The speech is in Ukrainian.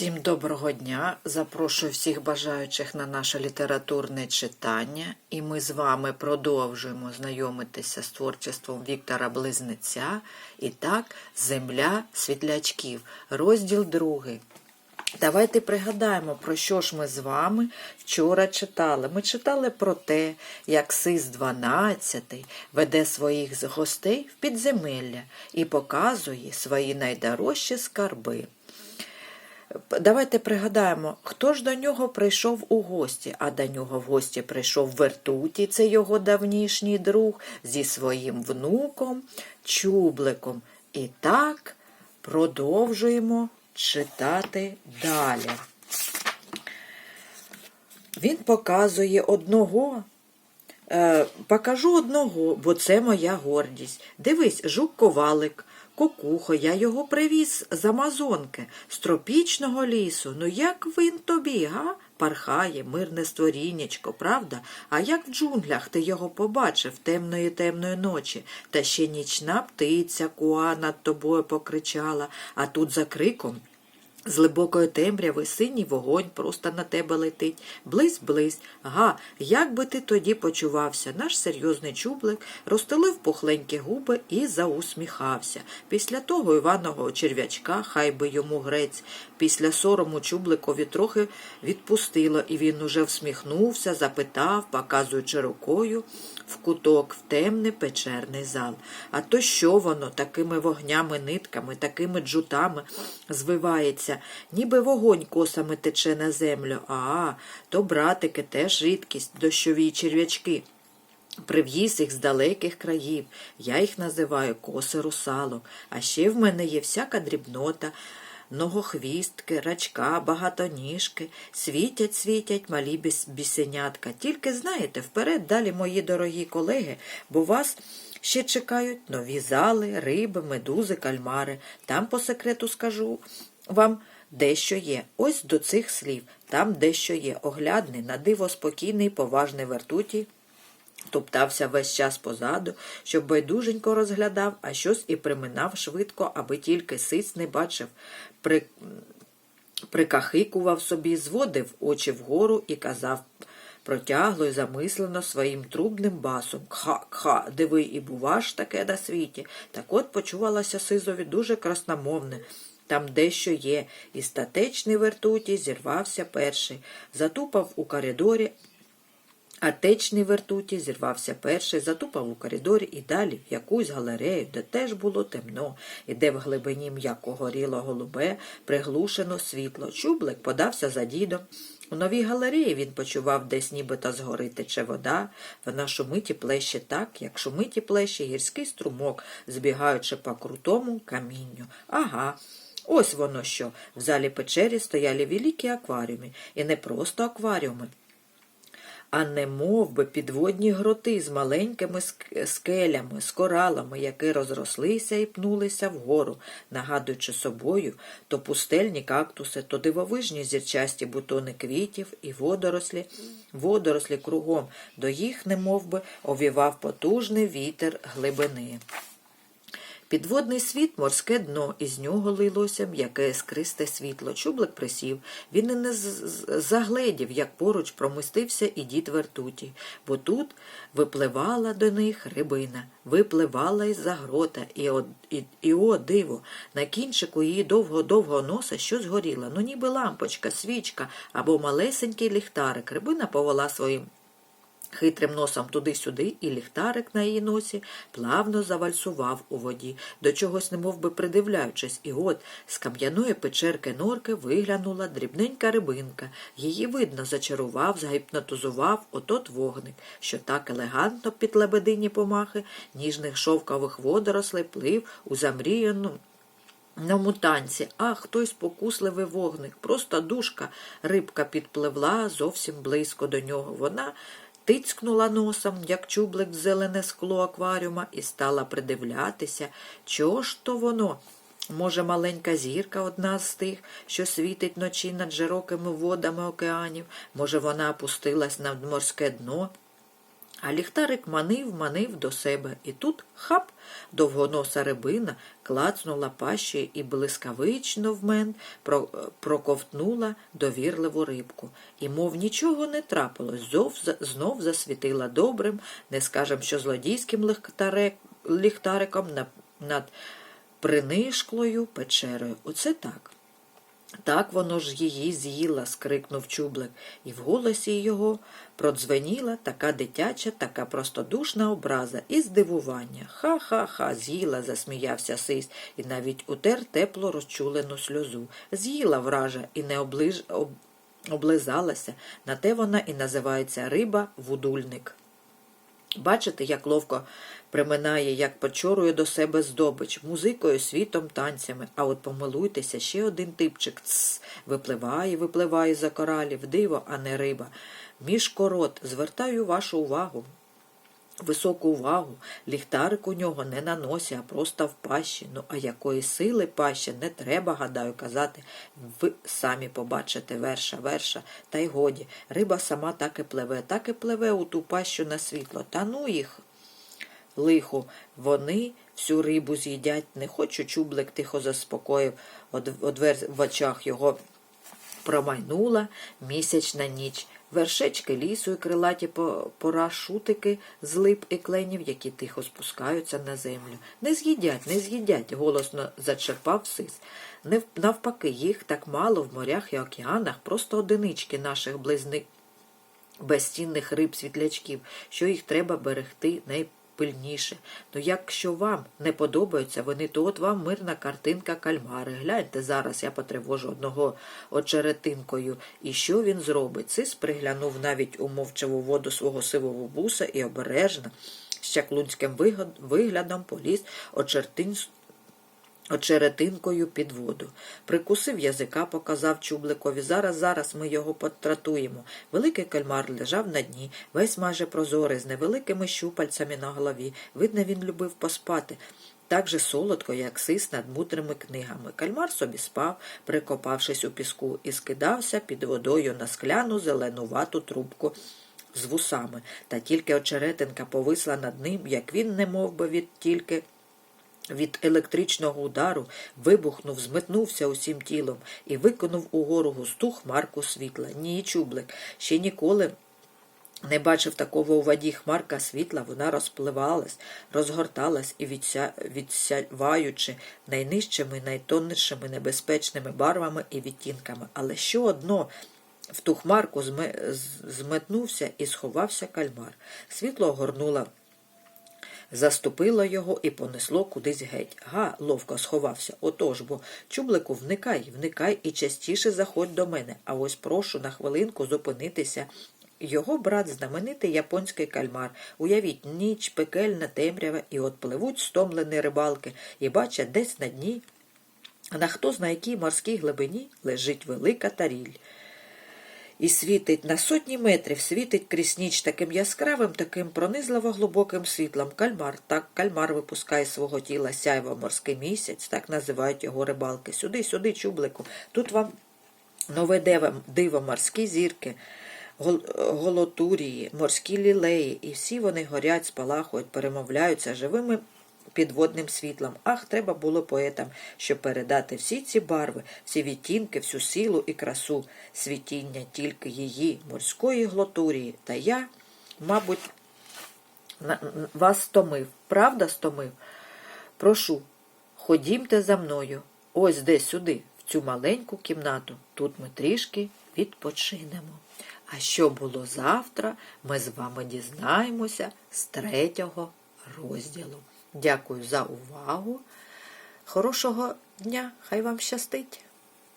Всім доброго дня! Запрошую всіх бажаючих на наше літературне читання, і ми з вами продовжуємо знайомитися з творчеством Віктора Близнеця. І так, Земля світлячків, розділ другий. Давайте пригадаємо, про що ж ми з вами вчора читали. Ми читали про те, як Сис 12 веде своїх гостей в підземелля і показує свої найдорожчі скарби. Давайте пригадаємо, хто ж до нього прийшов у гості, а до нього в гості прийшов Вертуті, це його давнішній друг, зі своїм внуком, Чубликом. І так продовжуємо читати далі. Він показує одного. Е, покажу одного, бо це моя гордість. Дивись, жук ковалик, кокухо, я його привіз з Амазонки, з тропічного лісу. Ну як він тобі, га? Пархає, мирне створіннячко, правда? А як в джунглях ти його побачив темної темної ночі, та ще нічна птиця куа над тобою покричала, а тут за криком з глибокої темряви синій вогонь просто на тебе летить. Близь-близь. Га, як би ти тоді почувався? Наш серйозний чублик розстелив пухленькі губи і заусміхався. Після того Іваного черв'ячка, хай би йому грець, після сорому чубликові трохи відпустило, і він уже всміхнувся, запитав, показуючи рукою в куток, в темний печерний зал. А то що воно такими вогнями, нитками, такими джутами звивається, ніби вогонь косами тече на землю. А, то братики теж рідкість, дощові черв'ячки. Прив'їз їх з далеких країв. Я їх називаю коси русалок. А ще в мене є всяка дрібнота. Ногохвістки, рачка, багатоніжки, світять, світять малі біс бісенятка. Тільки знаєте, вперед далі, мої дорогі колеги, бо вас ще чекають нові зали, риби, медузи, кальмари. Там, по секрету скажу вам, дещо є. Ось до цих слів. Там дещо є. Оглядний, на диво спокійний, поважний вертуті. Топтався весь час позаду, щоб байдуженько розглядав, а щось і приминав швидко, аби тільки сиць не бачив. При... Прикахикував собі, зводив очі вгору і казав протягло й замислено своїм трубним басом Кха-кха, диви, і бува ж таке на світі. Так от почувалося сизові дуже красномовне. Там дещо є, і статечний вертуті зірвався перший, затупав у коридорі, а течний вертуті зірвався перший, затупав у коридорі і далі в якусь галерею, де теж було темно, і де в глибині м'яко горіло голубе, приглушено світло. Чублик подався за дідом. У новій галереї він почував десь нібито згори тече вода, вона шумить і плеще так, як шумить і плеще гірський струмок, збігаючи по крутому камінню. Ага. Ось воно що. В залі печері стояли великі акваріуми, і не просто акваріуми, а не мов би підводні гроти з маленькими скелями, з коралами, які розрослися і пнулися вгору, нагадуючи собою то пустельні кактуси, то дивовижні зірчасті бутони квітів і водорослі, водорослі кругом, до їх, не мов би, овівав потужний вітер глибини. Підводний світ морське дно, із нього лилося м'яке скристе світло. Чублик присів. Він і не загледів, як поруч промистився і дід вертуті, бо тут випливала до них рибина, випливала із за грота, і о, і, і о, диво, на кінчику її довго-довго носа щось горіло, ну ніби лампочка, свічка або малесенький ліхтарик. Рибина повела своїм Хитрим носом туди-сюди, і ліхтарик на її носі плавно завальсував у воді, до чогось немов би придивляючись, і от з кам'яної печерки норки виглянула дрібненька рибинка. Її, видно, зачарував, загіпнотизував отот вогник, що так елегантно під лебедині помахи ніжних шовкових водорослей плив у замріяну на мутанці, а хтось спокусливий вогник, просто душка. Рибка підпливла зовсім близько до нього. Вона тицькнула носом, як чублик в зелене скло акваріума, і стала придивлятися, чого ж то воно. Може, маленька зірка одна з тих, що світить ночі над широкими водами океанів, може, вона опустилась на морське дно. А ліхтарик манив, манив до себе, і тут хап, довгоноса рибина клацнула пащею і блискавично в мен про- проковтнула довірливу рибку. І, мов нічого не трапилось, зов, знов засвітила добрим, не скажем, що злодійським ліхтаре- ліхтариком над принишклою печерою. Оце так. Так воно ж її з'їла, скрикнув чублик, і в голосі його продзвеніла така дитяча, така простодушна образа і здивування. Ха-ха-ха, з'їла, засміявся сись, і навіть утер тепло розчулену сльозу. З'їла вража і не оближ... об... облизалася. На те вона і називається риба-вудульник. Бачите, як ловко приминає, як почорує до себе здобич, музикою, світом, танцями. А от помилуйтеся, ще один типчик цс, випливає, випливає за коралів, диво, а не риба. Між корот, звертаю вашу увагу. Високу увагу ліхтарик у нього не на носі, а просто в пащі. Ну, а якої сили паща не треба, гадаю, казати. Ви самі побачите верша, верша, та й годі. Риба сама так і пливе, так і пливе у ту пащу на світло. Та ну їх лиху. Вони всю рибу з'їдять. Не хочу, чублик тихо заспокоїв. Од, одвер в очах його промайнула місячна ніч. Вершечки лісу і крилаті порашутики з лип і кленів, які тихо спускаються на землю. Не з'їдять, не з'їдять, голосно зачерпав сис. Не навпаки, їх так мало в морях і океанах, просто одинички наших близник безцінних риб світлячків, що їх треба берегти найпильніше. Ну якщо вам не подобаються вони, то от вам мирна картинка кальмари. Гляньте зараз, я потривожу одного очеретинкою. І що він зробить? Цис приглянув навіть у мовчаву воду свого сивого буса і обережно, з чаклунським виглядом поліз очертин очеретинкою під воду. Прикусив язика, показав чубликові. Зараз, зараз ми його потратуємо. Великий кальмар лежав на дні, весь майже прозорий, з невеликими щупальцями на голові. Видно, він любив поспати. Так же солодко, як сис над мудрими книгами. Кальмар собі спав, прикопавшись у піску, і скидався під водою на скляну зеленувату трубку з вусами. Та тільки очеретинка повисла над ним, як він не мов би від тільки від електричного удару вибухнув, зметнувся усім тілом і виконав угору густу хмарку світла. Ні, чублик, ще ніколи не бачив такого у воді хмарка світла, вона розпливалась, розгорталась і відся... відсяваючи найнижчими, найтоннішими небезпечними барвами і відтінками. Але що одно в ту хмарку зме... зметнувся і сховався кальмар. Світло огорнуло Заступило його і понесло кудись геть. Га, ловко сховався. Отож бо, чублику, вникай, вникай і частіше заходь до мене. А ось прошу на хвилинку зупинитися. Його брат знаменитий японський кальмар. Уявіть, ніч, пекельна темрява, і от пливуть стомлені рибалки, і бачать десь на дні, на хто зна якій морській глибині лежить велика таріль. І світить на сотні метрів, світить крізь ніч таким яскравим, таким пронизливо глибоким світлом. Кальмар, так кальмар випускає свого тіла сяйво морський місяць, так називають його рибалки. Сюди, сюди, чублику. Тут вам нове диво, диво морські зірки, гол- голотурії, морські лілеї, і всі вони горять, спалахують, перемовляються живими підводним світлом. Ах, треба було поетам, щоб передати всі ці барви, всі відтінки, всю силу і красу світіння тільки її, морської глотурії. Та я, мабуть, вас стомив. Правда стомив? Прошу, ходімте за мною. Ось де сюди, в цю маленьку кімнату. Тут ми трішки відпочинемо. А що було завтра, ми з вами дізнаємося з третього розділу. Дякую за увагу. Хорошого дня, хай вам щастить!